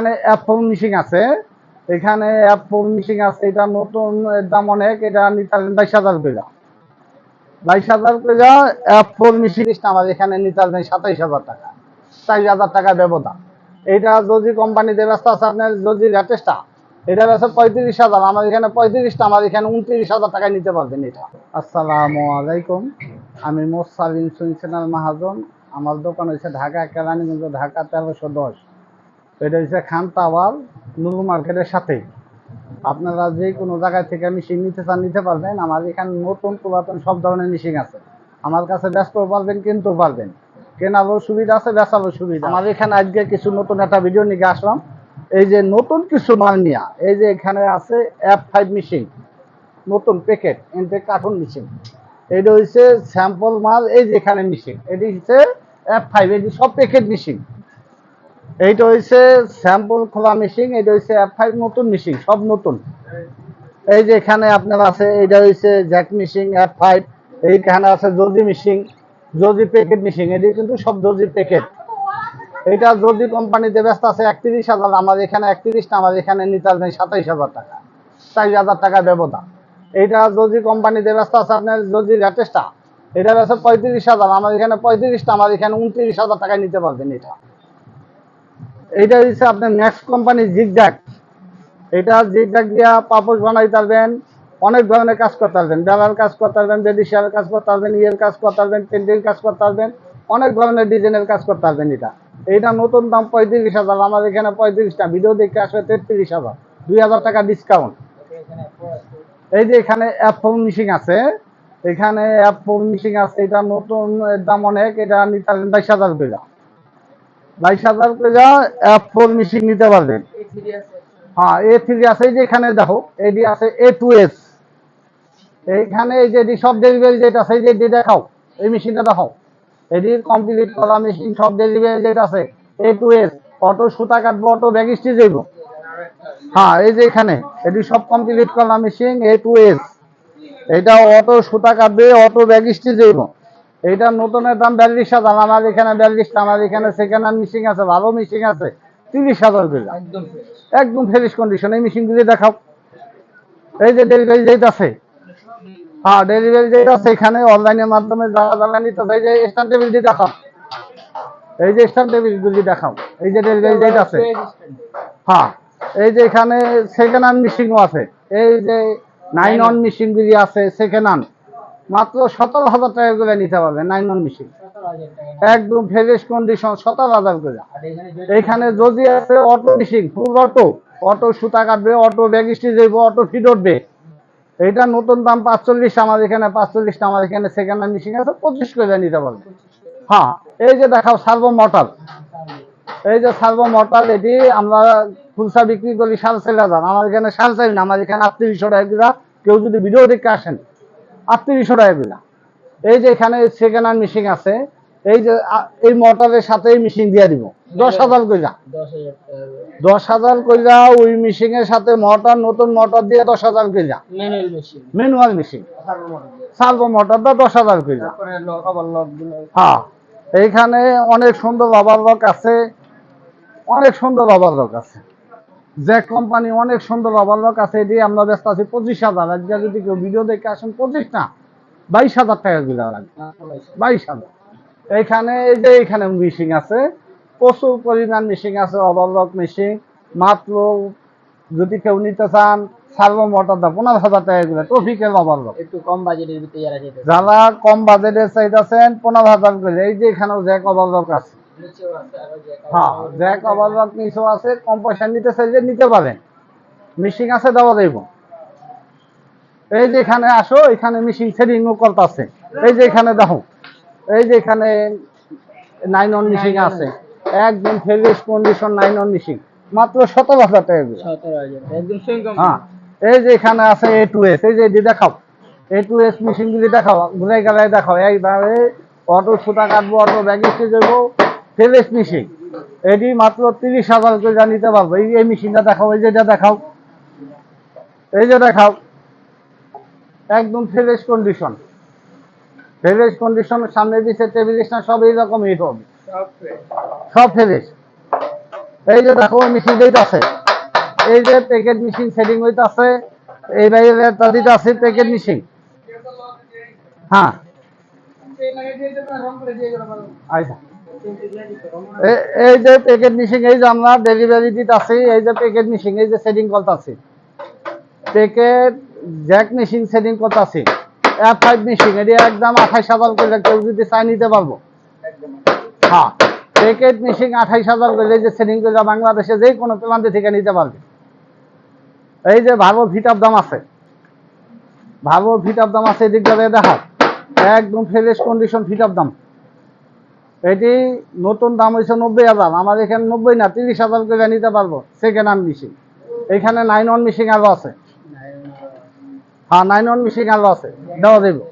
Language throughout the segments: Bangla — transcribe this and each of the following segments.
এখানে অ্যাপ ফোন মিশিং আছে। এখানে অ্যাপ ফোন মিশিং আছে, এটা নতুন দাম অনেক, এটা নিতে বাইশ হাজার করে বাইশ হাজার করে অ্যাপ ফোন মিশিং আমার এখানে নিতে পারবেন সাতাইশ হাজার টাকা। চার হাজার টাকা ব্যবধান। এটা যদি কোম্পানিতে ব্যস্ত আছে, আপনার যদি লেটেস্টটা এটা ব্যস্ত পঁয়ত্রিশ হাজার আমার এখানে পঁয়ত্রিশটা আমার এখানে উনত্রিশ হাজার টাকায় নিতে পারবেন এটা। আসসালামু আলাইকুম। আমি মোসালিম সুইন্সেনাল মাহাজন। আমার দোকান হচ্ছে ঢাকা, কেরানীগঞ্জ, ঢাকা তেরোশো দশ। এটা হচ্ছে খান টাওয়ার নুরু মার্কেটের সাথে আপনারা যে কোনো জায়গায় থেকে মেশিন নিতে চান, নিতে পারবেন। আমার এখানে নতুন, পুরাতন সব ধরনের মেশিন আছে। আমার কাছে ব্যস্ত পারবেন, কিনতেও পারবেন। কেনারও সুবিধা আছে, বেচারও সুবিধা। আমার এখানে আজকে কিছু নতুন একটা ভিডিও নিয়ে আসলাম। এই যে নতুন কিছু মাল নিয়া, এই যে এখানে আছে অ্যাপ ফাইভ মেশিন নতুন প্যাকেট ইনটেক কার্টুন মেশিন এটা হচ্ছে স্যাম্পল মাল, এই যে এখানে মেশিন এটি হচ্ছে অ্যাপ ফাইভ এটি সব প্যাকেট মেশিন এইটা হচ্ছে স্যাম্পল খোলা মেশিন এটা হচ্ছে অ্যাপ ফাইভ নতুন মেশিন সব নতুন। এই যে এখানে আপনার আছে এটা হচ্ছে জ্যাক মেশিন অ্যাপ ফাইভ এইখানে আছে জজি মেশিন জজি প্যাকেট মেশিন এটি কিন্তু সব জজি প্যাকেট এটা যদি কোম্পানিতে ব্যস্ত আছে, একত্রিশ হাজার, আমার এখানে একত্রিশটা, আমার এখানে নিতে পারবেন সাতাইশ হাজার টাকা চার হাজার টাকা ব্যবধান। এইটা যদি কোম্পানিতে ব্যস্ত আছে, আপনার যদি লেটেস্টটা এটা ব্যস্ত পঁয়ত্রিশ হাজার, আমার এখানে পঁয়ত্রিশটা, আমার এখানে উনত্রিশ হাজার টাকায় নিতে পারবেন এটা। এইটা হচ্ছে আপনার নেক্সট কোম্পানি জিগজ্যাক এটা জিগজ্যাক দিয়া পাপোশ বানাই পারবেন অনেক ধরনের কাজ করতে পারবেন। বেলার কাজ করতে পারবেন বেডিশিয়ার কাজ করতে পারবেন, ইয়ের কাজ করতে পারবেন পেন্টিং কাজ করতে পারবেন, অনেক ধরনের ডিজাইনের কাজ করতে পারবেন এটা। এইটা নতুন দাম পঁয়ত্রিশ হাজার আমার এখানে পঁয়ত্রিশটা। ভিডিও দেখতে আসবে তেত্রিশ হাজার, দুই হাজার টাকা ডিসকাউন্ট এই যে এখানে অ্যাপ মিশিং আছে, এখানে অ্যাপ মিশিং আছে, এটা নতুন দাম অনেক, এটা নিতে পারবেন বাইশ হাজার করে। বাইশ হাজার করে অ্যাপ ফোন মিশিং নিতে পারবেন হ্যাঁ এ থ্রি আছে। এই যে এখানে দেখো এটি আছে এ টু এস এইখানে এই যে সব ডেলিভারি যেটা আছে, এই যে দেখাও, এই মেশিনটা দেখাও। এটি কমপ্লিট করা মেশিন সব ডেলিভারি যেটা আছে। এ টু এস অটো সুতা কাটবো অটো ব্যাগ স্টিচ হইব। হ্যাঁ এই যে এখানে এটি সব কমপ্লিট করা মেশিন এ টু এস এটা অটো সুতা কাটবে অটো ব্যাগ স্টিচ হইব। এইটা নতুনের দাম বিয়াল্লিশ হাজার আমার এখানে বিয়াল্লিশটা আমার এখানে সেকেন্ড হ্যান্ড মেশিন আছে ভালো মেশিন আছে তিরিশ হাজার করে একদম ফ্রেশ কন্ডিশন এই মেশিনগুলি দেখাও। এই যে ডেলিভারি যেটা আছে। হ্যাঁ ডেলিভারি যেটা আছে এখানে অনলাইনের মাধ্যমে যারা যারা নিতে চাই যে স্ট্যান্ড টেবিলটি দেখাও। এই যে স্ট্যান্ড টেবিলগুলি দেখাও এই যে ডেলিভারি যেটা আছে। হ্যাঁ এই যে এখানে সেকেন্ড হ্যান্ড মেশিনও আছে। এই যে নাইন অন মেশিনগুলি আছে সেকেন্ড হ্যান্ড মাত্র সতেরো হাজার টাকা করে নিতে পারবে নাইন অন মেশিন একদম ফ্রেশ কন্ডিশন সতেরো হাজার করে। এখানে যদি আছে auto machine full auto auto সুতা কাটবে অটো ব্যাগ স্টিচ হইব অটো ফিট উঠবে। এইটা নতুন দাম পাঁচচল্লিশ আমার এখানে পাঁচচল্লিশটা আমার এখানে সেকেন্ড হ্যান্ড মেশিন আছে পঁচিশ করে নিতে পারবে। হ্যাঁ এই যে দেখাও সার্ভো মোটর এই যে সার্ভো মোটর এটি আমরা ফুলসা বিক্রি করি সাড়ে চার হাজার। আমার এখানে সাড়ে চার না আমার এখানে আটত্রিশশো টাকা কেউ যদি ভিডিও দেখতে আসেন আটত্রিশশো টাকা করে এই যে এখানে সেকেন্ড হ্যান্ড মেশিন আছে এই যে এই মোটরের সাথে মেশিন দিয়ে দিব। দশ হাজার কইরা। দশ হাজার কইরা ওই মেশিন এর সাথে মোটর নতুন মোটর দিয়ে দশ হাজার কইরা। ম্যানুয়াল মেশিন সার্ভো মোটরটা দশ হাজার কইরা। লক লক হ্যাঁ। এইখানে অনেক সুন্দর রাবার রক আছে। অনেক সুন্দর রাবার রক আছে। জ্যাক কোম্পানি অনেক সুন্দর রক আছে এটি আমরা ব্যস্ত আছি পঁচিশ হাজার। আজকে যদি কেউ ভিডিও দেখে আসেন পঁচিশ না বাইশ হাজার টাকা দিলে লাগবে। বাইশ হাজার। এইখানে এই যে এইখানে মেশিন আছে প্রচুর পরিমাণ মেশিন আছে ওভারলক মেশিন মাত্র যদি কেউ নিতে চান সার্ভো মোটরটা পনেরো হাজার টাকা দিলে ট্রফিকের একটু কম বাজেটের ভিতরে যারা কম বাজেটের চাইতেছেন পনেরো হাজার করে। এই যে এখানেও জ্যাক ওভারলক আছে যে হ্যাঁ জ্যাক নিচেও আছে কম পয়সা নিতে চাইলে নিতে পারেন। মেশিন আছে দেওয়া যাইব। এই যে এখানে আসো এখানে সেটিংও করতেছে। এই যে এখানে দেখো এই যে এখানে নাইন অন মেশিন আছে। একদম fresh condition nine on machine মাত্র সতেরো হাজার টাকা হ্যাঁ এই যে এখানে আছে এ টু এস এই যে এটি দেখাও। এ টু এস মেশিনগুলি দেখাও ঘুরে গেলে দেখাও। এইভাবে অটো সুতা কাটবো অটো ব্যাগ স্টেজ হইব ফ্রেশ মেশিন এটি মাত্র তিরিশ হাজার করে নিতে পারব। এই এই মেশিনটা দেখাও এই যেটা দেখাও। এই যে দেখাও। একদম ফ্রেশ কন্ডিশন ফ্রেশ কন্ডিশনের সামনে দিচ্ছে টেবিল সব এইরকম হিট হবে। সব ফ্রেশ এই যে দেখো মেশিন যেটা আছে। এই যে প্যাকেট মেশিন সেটিং হইতে আছে। এই বাইরে তাদিতে আছে প্যাকেট মেশিন হ্যাঁ। আচ্ছা। এই যে প্যাকেট মেশিন এই যে আমরা ডেলিভারি দিতে আছি এই যে প্যাকেট মেশিন এই যে সেটিং করতে আছি প্যাকেট জ্যাক মেশিন সেটিং করতে আছি এফ ফাইভ মেশিন এটি একদম আঠাইশ হাজার করে কেউ যদি চাই নিতে পারব। হ্যাঁ প্যাকেট মেশিন আঠাইশ হাজার করে এই যে সেটিং করে বাংলাদেশে যে কোনো প্রান্তে থেকে নিতে পারবে। এই যে ভালো ভিটার দাম আছে। ভালো ভিটার দাম আছে, এদিক যাবে দেখা একদম ফ্রেশ কন্ডিশন ভিটার দাম। এটি নতুন দাম হয়েছে নব্বই হাজার। আমার এখানে নব্বই না, তিরিশ হাজার করে নিতে পারব। সেকেন্ড হ্যান্ড মেশিন এখানে নাইন ওয়ান মেশিন আরও আছে। হ্যাঁ নাইন ওয়ান মেশিন আরও আছে। দেওয়া দেবো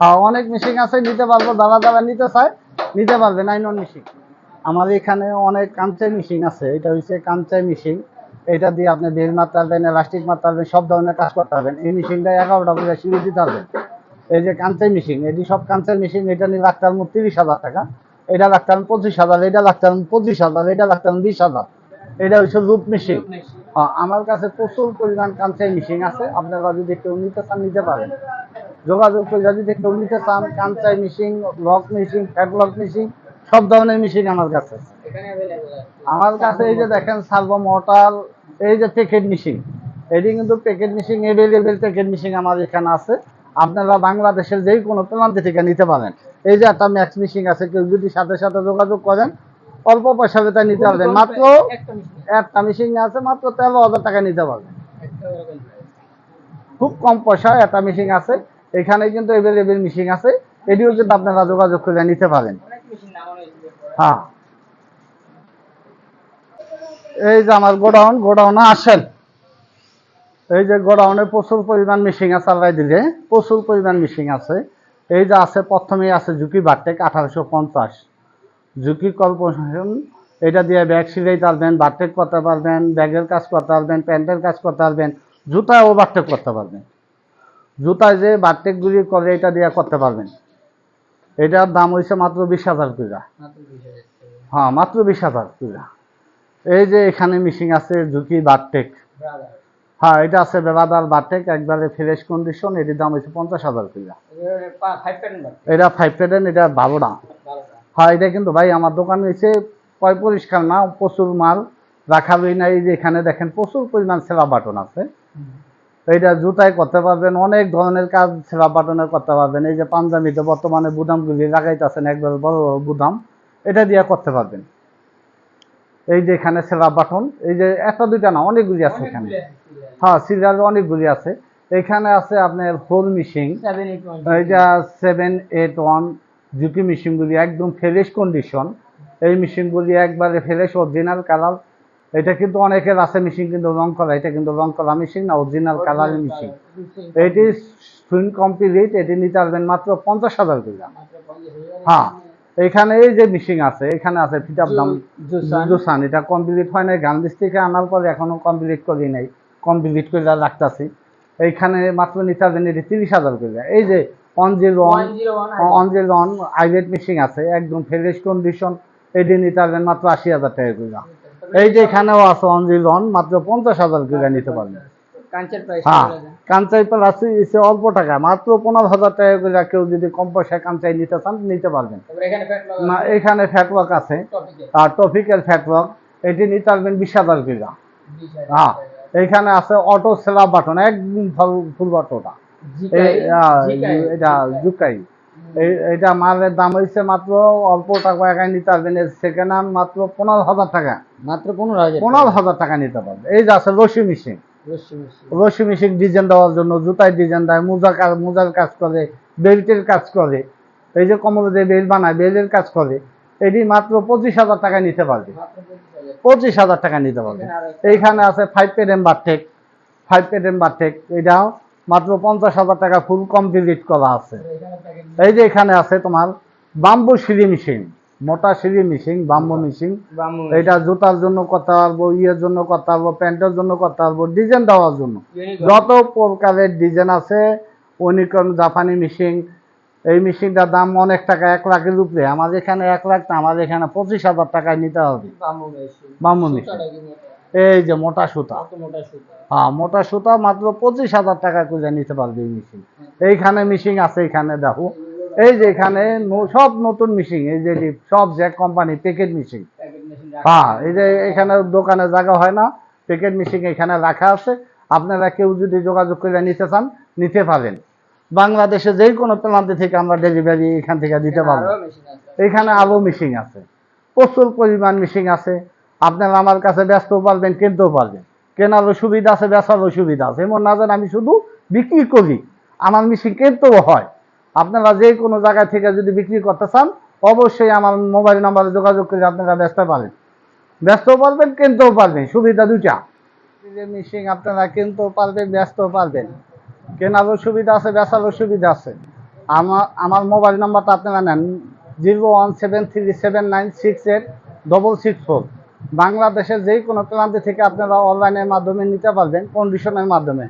হ্যাঁ অনেক মেশিন আছে, নিতে পারব। দাদা যারা নিতে চায়, নিতে পারবে নাইন ওয়ান মেশিন আমার এখানে অনেক কাঞ্চাই মেশিন আছে। এটা হচ্ছে কাঞ্চাই মেশিন এটা দিয়ে আপনি বেল মারতে পারবেন এলাস্টিক মারতে পারবেন, সব ধরনের কাজ করতে পারবেন। এই মেশিনটা এগারোটা করে সিঁড়ি দিতে পারবেন। এই যে কাঞ্চাই মেশিন এটি সব কাঞ্চাই মেশিন এটা নিয়ে পারবেন তিরিশ হাজার টাকা। এটা পারবেন পঁচিশ হাজার এটা পারবেন পঁচিশ হাজার এটা পারবেন বিশ হাজার। এটা হচ্ছে রূপ মেশিন হ্যাঁ, আমার কাছে প্রচুর পরিমাণ কাঞ্চাই মেশিন আছে। আপনারা যদি কেউ নিতে চান নিতে পারেন। যোগাযোগ করে যদি কেউ নিতে চান কাঞ্চাই মেশিন লক মেশিন ফ্যাটলক মেশিন সব ধরনের মেশিন আমার কাছে। আমার কাছে এই যে দেখেন সার্ভো মোটর এই যে প্যাকেট মেশিন এটি কিন্তু packet machine available packet machine আমার এখানে আছে। আপনারা বাংলাদেশের যেই কোনো প্রান্ত থেকে নিতে পারেন। এই যে একটা ম্যাক্স মেশিন আছে কেউ যদি সাথে সাথে যোগাযোগ করেন অল্প পয়সা বেতন নিতে পারবেন। মাত্র একটা মেশিন আছে। মাত্র তেরো হাজার টাকা নিতে পারবেন। খুব কম পয়সা একটা মিশিং আছে। এখানে কিন্তু এভেলেবেল মিশিং আছে। এটিও কিন্তু আপনারা যোগাযোগ করে নিতে পারেন। হ্যাঁ। এই যে আমার গোডাউন গোডাউনে আসেন। এই যে গোডাউনে প্রচুর পরিমাণ মেশিন আছে আল্লাহ দিলে। প্রচুর পরিমাণ মেশিন আছে। এই যে আছে প্রথমেই আছে ঝুঁকি বারটেক আঠারোশো পঞ্চাশ। ঝুঁকি কর্পোরেশন এটা দিয়ে ব্যাগ সিলাইতে পারবেন বারটেক করতে পারবেন ব্যাগের কাজ করতে পারবেন প্যান্টের কাজ করতে পারবেন জুতাও বারটেক করতে পারবেন। জুতায় যে বারটেকগুলি করে এটা দিয়ে করতে পারবেন। এটার দাম হয়েছে মাত্র বিশ হাজার টাকা মাত্র 20,000 টাকা। হ্যাঁ মাত্র বিশ হাজার টাকা এই যে এখানে মিশিং আছে ঝুঁকি বারটেক হ্যাঁ এটা আছে বেবাদার বাটেক, একবারে ফ্রেশ কন্ডিশন এটির দাম হচ্ছে পঞ্চাশ হাজার five এটা ফাইভ পেডেন এটা না বারোটা। হ্যাঁ এটা কিন্তু ভাই, আমার দোকান হয়েছে পরিষ্কার না, প্রচুর মাল রাখা রই নাই যে এখানে দেখেন প্রচুর পরিমাণ সেলা বাটন আছে এইটা জুতায় করতে পারবেন, অনেক ধরনের কাজ সেলা বাটনের করতে পারবেন এই যে পাঞ্জাবিতে বর্তমানে বুদামগুলি লাগাইতেছেন একবার বড় বড় বুদাম, এটা দিয়ে করতে পারবেন এই যে এখানে সেলা বাটন এই যে একটা দুইটা না, অনেকগুলি আছে এখানে। হ্যাঁ সিরিয়াল অনেকগুলি আছে। এখানে আছে আপনার হোল মিশিং এইটা সেভেন এইট ওয়ান জিপি মেশিনগুলি একদম ফ্রেশ কন্ডিশন এই মেশিনগুলি একবারে ফ্রেশ অরিজিনাল কালার এটা কিন্তু অনেকের আছে মেশিন কিন্তু রং করা এটা কিন্তু রং করা মেশিন না অরিজিনাল কালারের মেশিন। এটি সুইং কমপ্লিট এটি নিতে পারবেন মাত্র পঞ্চাশ হাজার 50,000 হ্যাঁ এখানে এই যে মেশিন আছে এখানে আছে ফিটার দাম জুসান। এটা কমপ্লিট হয় নাই গান্ধীজ থেকে আনার পরে এখনও কমপ্লিট করি নাই। কমপ্লিট করে রাখতেছি। এইখানে মাত্র নিতে পারবেন এটি তিরিশ হাজার করে এই যে ওয়ান জিরো ওয়ান 101 অনজেল অন আইভেট মেশিন আছে একদম ফ্রেশ কন্ডিশন এটি নিতে পারবেন মাত্র আশি হাজার টাকা করে এই যে এখানেও আছে অনজিল অন মাত্র পঞ্চাশ হাজার করে নিতে পারবেন হ্যাঁ কাঞ্চাই প্লাস এসে অল্প টাকা মাত্র পনেরো হাজার টাকা করে কেউ যদি কম পয়সায় কাঞ্চাই নিতে চান নিতে পারবেন। এখানে না এখানে ফ্যাটওয়ার্ক আছে। আর টপিকের ফ্যাটওয়ার্ক এটি নিতে পারবেন বিশ হাজার করে হ্যাঁ। এইখানে আছে অটো সেলা বাটন একদম ফুল ফুল বাটনটা। এটা জুকাই। এটা মালের দাম হয়েছে মাত্র অল্প টাকা একাই নিতে পারবেন। সেকেন্ড হ্যান্ড মাত্র পনেরো হাজার টাকা। মাত্র পনেরো হাজার পনেরো হাজার টাকা নিতে পারবে। এই যে আছে রশি মেশিন রশি মেশিন ডিজাইন দেওয়ার জন্য জুতায় ডিজাইন দেয় মোজা কাজ মোজার কাজ করে বেল্টের কাজ করে। এই যে কমলে যে বেল্ট বানায় বেল্টের কাজ করে। এটি মাত্র পঁচিশ হাজার টাকা নিতে পারবে। পঁচিশ হাজার টাকা নিতে পারবে। এইখানে আছে ফাইভ পেড এম বারটেক ফাইভ পেড এম বারটেক এটাও মাত্র পঞ্চাশ হাজার টাকা ফুল কমপ্লিট করা আছে। এই যে এখানে আছে তোমার বাম্বু সিঁড়ি মেশিন মোটা সিঁড়ি মেশিন বাম্বু মেশিন এটা জুতার জন্য করতে পারব ইয়ের জন্য করতে পারব প্যান্টের জন্য করতে পারব ডিজাইন দেওয়ার জন্য। যত প্রকারের ডিজাইন আছে ইউনিকর্ন জাপানি মেশিন এই মেশিনটার দাম অনেক টাকা এক লাখের উপরে। আমাদের এখানে এক লাখ না আমাদের এখানে পঁচিশ হাজার টাকায় নিতে হবে? এই যে মোটা সুতা। কত মোটা সুতা? হ্যাঁ মোটা সুতা মাত্র পঁচিশ হাজার টাকা করে নিতে পারবে এই মেশিন। এইখানে মেশিন আছে এখানে দেখো। এই যে এখানে সব নতুন মেশিন এই যে সব যে company packet machine. Packet machine হ্যাঁ এই যে এখানে দোকানে জায়গা হয় না প্যাকেট মেশিন এখানে রাখা আছে। আপনারা কেউ যদি যোগাযোগ করে নিতে চান নিতে পারেন। বাংলাদেশে যে কোনো প্রান্তে থেকে আমরা ডেলিভারি এখান থেকে দিতে পারব। এখানে আরও মেশিন আছে। প্রচুর পরিমাণ মেশিন আছে। আপনারা আমার কাছে ব্যস্ত পারবেন কিনতেও পারবেন। কেনারও সুবিধা আছে বেচারও সুবিধা আছে। এমন না আমি শুধু বিক্রি করি আমার মেশিন কিনতেও হয়। আপনারা যে কোনো জায়গা থেকে যদি বিক্রি করতে চান অবশ্যই আমার মোবাইল নাম্বারে যোগাযোগ করে আপনারা ব্যস্ত পারেন ব্যস্ত পারবেন কিনতেও পারবেন। সুবিধা যে মেশিন আপনারা কিনতেও পারবেন ব্যস্তও পারবেন। কেনারও সুবিধা আছে, বেচারও সুবিধা আছে। আমার আমার মোবাইল নাম্বারটা আপনারা নেন zero one seven three seven nine six eight double six four বাংলাদেশের যে কোনো প্রান্তে থেকে আপনারা অনলাইনের মাধ্যমে নিতে পারবেন কন্ডিশনের মাধ্যমে।